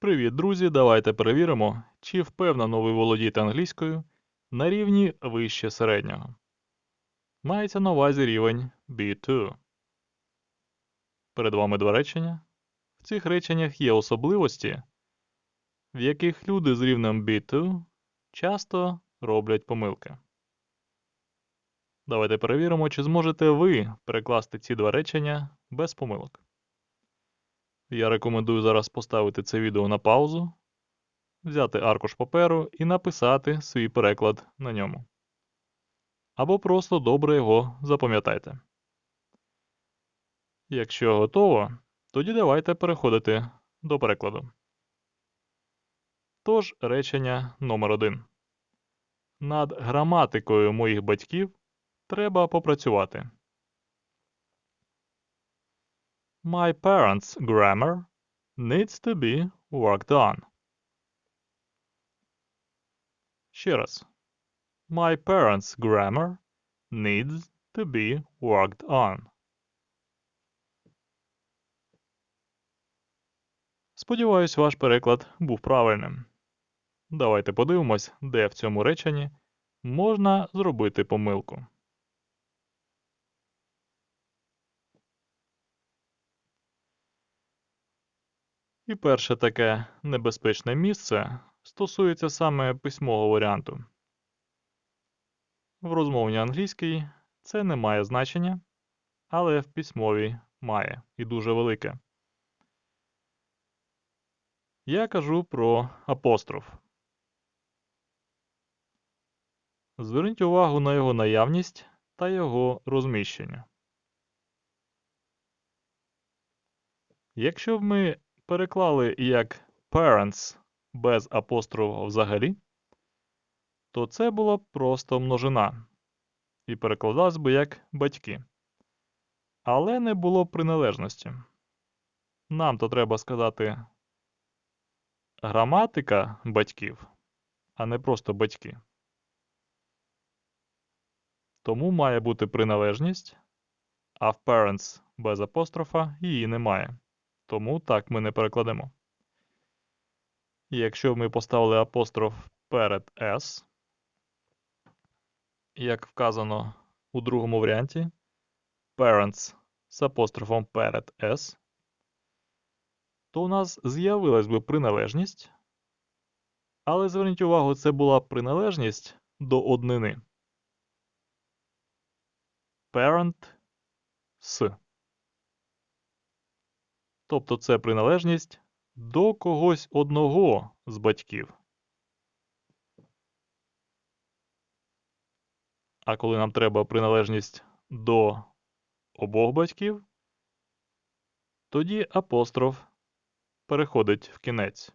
Привіт, друзі! Давайте перевіримо, чи впевнено ви володієте англійською на рівні вище середнього. Мається на увазі рівень B2. Перед вами два речення. В цих реченнях є особливості, в яких люди з рівнем B2 часто роблять помилки. Давайте перевіримо, чи зможете ви перекласти ці два речення без помилок. Я рекомендую зараз поставити це відео на паузу, взяти аркуш паперу і написати свій переклад на ньому. Або просто добре його запам'ятайте. Якщо готово, тоді давайте переходити до перекладу. Тож, речення номер 1 Над граматикою моїх батьків треба попрацювати. My parents' grammar needs to be worked on. Ще раз. My parents' grammar needs to be worked on. Сподіваюсь, ваш переклад був правильним. Давайте подивимось, де в цьому реченні можна зробити помилку. І перше таке небезпечне місце стосується саме письмового варіанту. В розмовній англійській це не має значення, але в письмовій має і дуже велике. Я кажу про апостроф. Зверніть увагу на його наявність та його розміщення. Якщо б ми переклали як parents без апострофа взагалі, то це була просто множина і перекладалось би як батьки. Але не було приналежності. Нам то треба сказати граматика батьків, а не просто батьки. Тому має бути приналежність, а в parents без апострофа її немає. Тому так ми не перекладемо. Якщо ми поставили апостроф перед S, як вказано у другому варіанті, parents з апострофом перед S, то у нас з'явилась би приналежність, але зверніть увагу, це була приналежність до однини. Parent с. Тобто це приналежність до когось одного з батьків. А коли нам треба приналежність до обох батьків, тоді апостроф переходить в кінець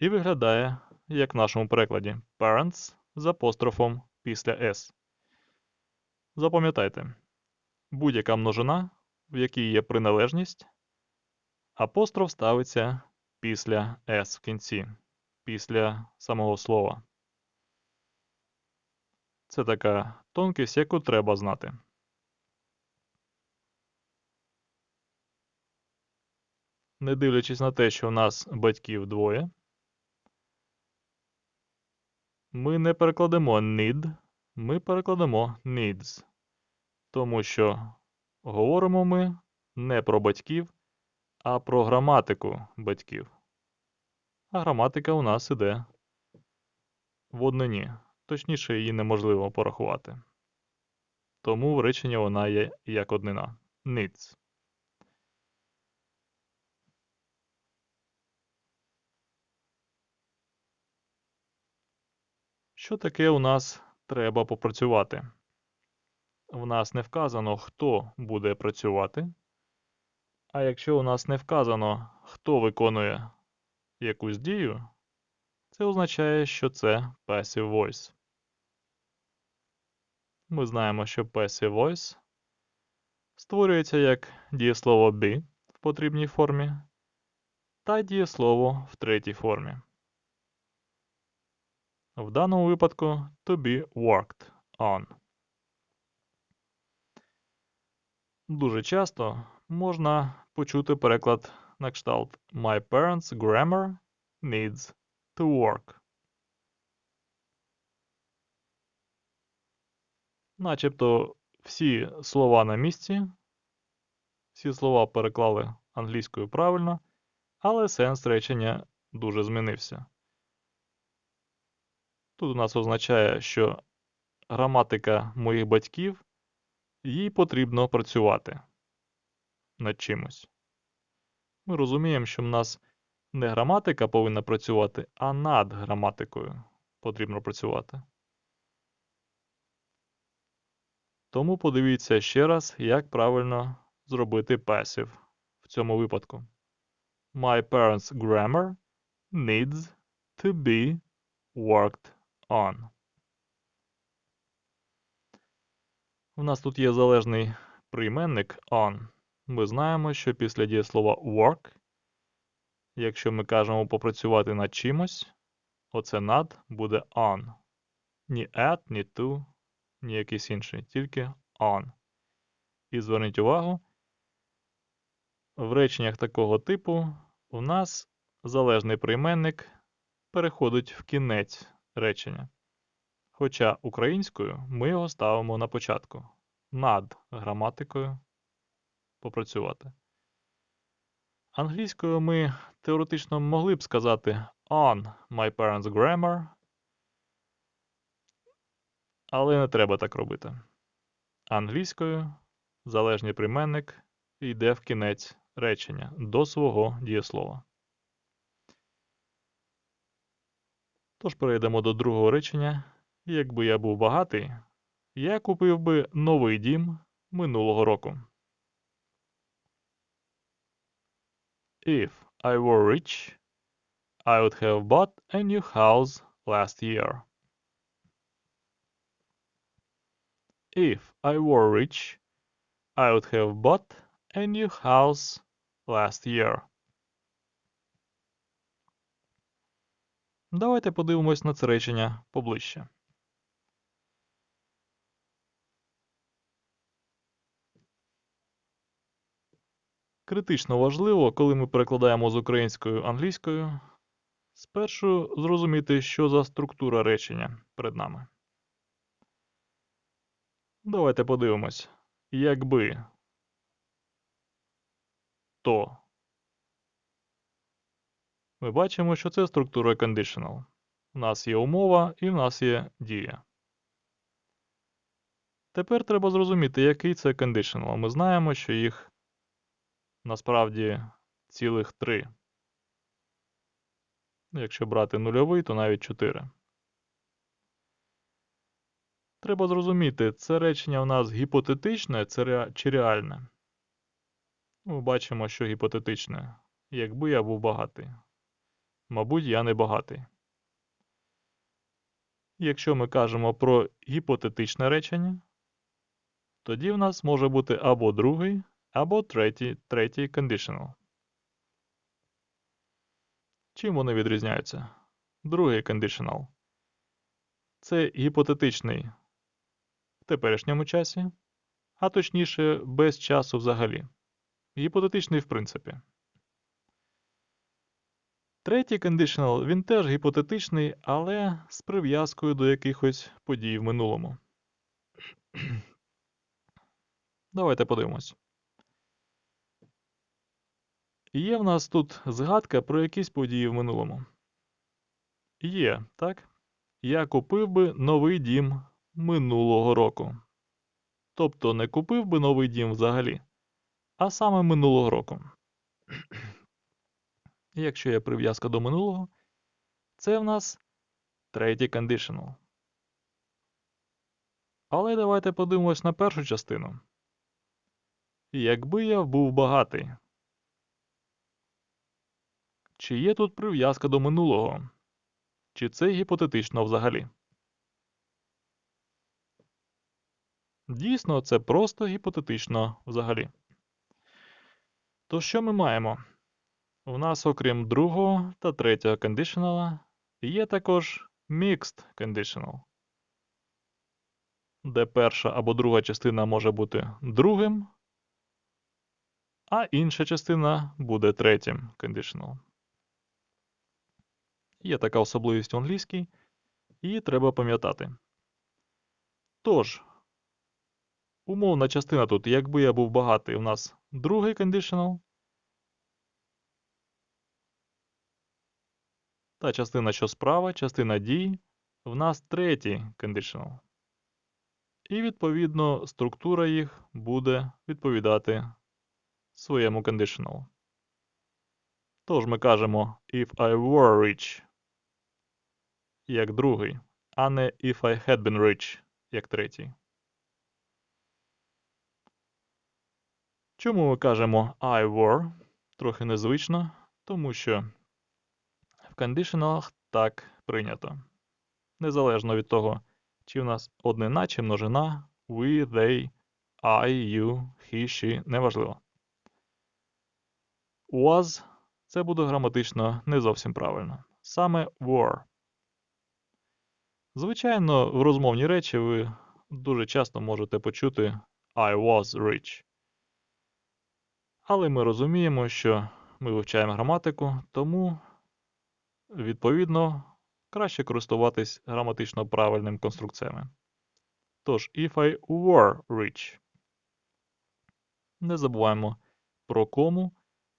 і виглядає, як в нашому перекладі, parents з апострофом після S. Запам'ятайте, будь-яка множина, в якій є приналежність, апостроф ставиться після S в кінці, після самого слова. Це така тонкість, яку треба знати. Не дивлячись на те, що в нас батьків двоє, ми не перекладемо need, ми перекладемо needs, тому що говоримо ми не про батьків, а про граматику батьків. А граматика у нас іде в однині. Точніше, її неможливо порахувати. Тому в реченні вона є як однина. Needs. Що таке у нас треба попрацювати? В нас не вказано, хто буде працювати. А якщо у нас не вказано, хто виконує якусь дію, це означає, що це passive voice. Ми знаємо, що passive voice створюється як дієслово be в потрібній формі та дієслово в третій формі. В даному випадку to be worked on. Дуже часто можна почути переклад на кшталт My parents' grammar needs to work. Начебто всі слова на місці, всі слова переклали англійською правильно, але сенс речення дуже змінився. Тут у нас означає, що граматика моїх батьків, їй потрібно працювати над чимось. Ми розуміємо, що в нас не граматика повинна працювати, а над граматикою потрібно працювати. Тому подивіться ще раз, як правильно зробити passive в цьому випадку. My parents' grammar needs to be worked on. У нас тут є залежний прийменник on. Ми знаємо, що після дієслова work, якщо ми кажемо попрацювати над чимось, оце над буде on. Ні at, ні to, ні якийсь інший, тільки on. І зверніть увагу, в реченнях такого типу у нас залежний прийменник переходить в кінець речення. Хоча українською ми його ставимо на початку. Над граматикою попрацювати. Англійською ми теоретично могли б сказати on my parents' grammar, але не треба так робити. Англійською залежний прийменник йде в кінець речення до свого дієслова. Тож перейдемо до другого речення. Якби я був багатий, я купив би новий дім минулого року. If I were rich, I would have bought a new house last year. If I were rich, I would have bought a new house last year. Давайте подивимось на це речення поближче. Критично важливо, коли ми перекладаємо з українською англійською, спершу зрозуміти, що за структура речення перед нами. Давайте подивимось. Якби то. Ми бачимо, що це структура conditional. У нас є умова і в нас є дія. Тепер треба зрозуміти, який це conditional. Ми знаємо, що їх насправді цілих три. Якщо брати нульовий, то навіть 4. Треба зрозуміти, це речення у нас гіпотетичне чи реальне. Ми бачимо, що гіпотетичне. Якби я був багатий. Мабуть, я не багатий. Якщо ми кажемо про гіпотетичне речення, тоді в нас може бути або другий, або третій третій conditional. Чим вони відрізняються? Другий conditional. Це гіпотетичний в теперішньому часі, а точніше, без часу взагалі. Гіпотетичний в принципі. Третій conditional, він теж гіпотетичний, але з прив'язкою до якихось подій в минулому. Давайте подивимось. Є в нас тут згадка про якісь події в минулому. Є, так? Я купив би новий дім минулого року. Тобто не купив би новий дім взагалі, а саме минулого року. Якщо є прив'язка до минулого, це в нас третій conditional. Але давайте подивимось на першу частину. Якби я був багатий. Чи є тут прив'язка до минулого? Чи це гіпотетично взагалі? Дійсно, це просто гіпотетично взагалі. То що ми маємо? У нас, окрім другого та третього conditional, є також mixed conditional, де перша або друга частина може бути другим, а інша частина буде третім conditional. Є така особливість в англійській, і треба пам'ятати. Тож, умовна частина тут, якби я був багатий, у нас другий conditional. Та частина, що справа, частина дій, в нас третій conditional. І, відповідно, структура їх буде відповідати своєму conditional. Тож ми кажемо if I were rich як другий, а не if I had been rich як третій. Чому ми кажемо I were? Трохи незвично, тому що в кондишеналах так прийнято. Незалежно від того, чи в нас однина чи множина, we, they, I, you, he, she, неважливо. Was це буде граматично не зовсім правильно. Саме were. Звичайно, в розмовній речі ви дуже часто можете почути I was rich. Але ми розуміємо, що ми вивчаємо граматику, тому, відповідно, краще користуватись граматично правильним конструкціями. Тож, if I were rich. Не забуваємо про кому.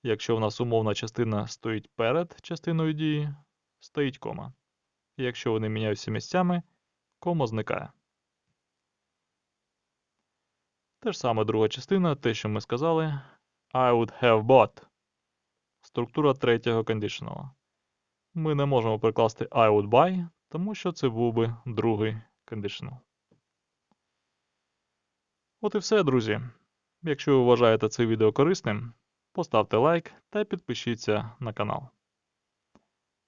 Якщо в нас умовна частина стоїть перед частиною дії, стоїть кома. Якщо вони міняються місцями, кома зникає. Те ж саме друга частина, те, що ми сказали. I would have bought. Структура третього conditional. Ми не можемо прикласти I would buy, тому що це був би другий conditional. От і все, друзі. Якщо ви вважаєте це відео корисним, поставте лайк та підпишіться на канал.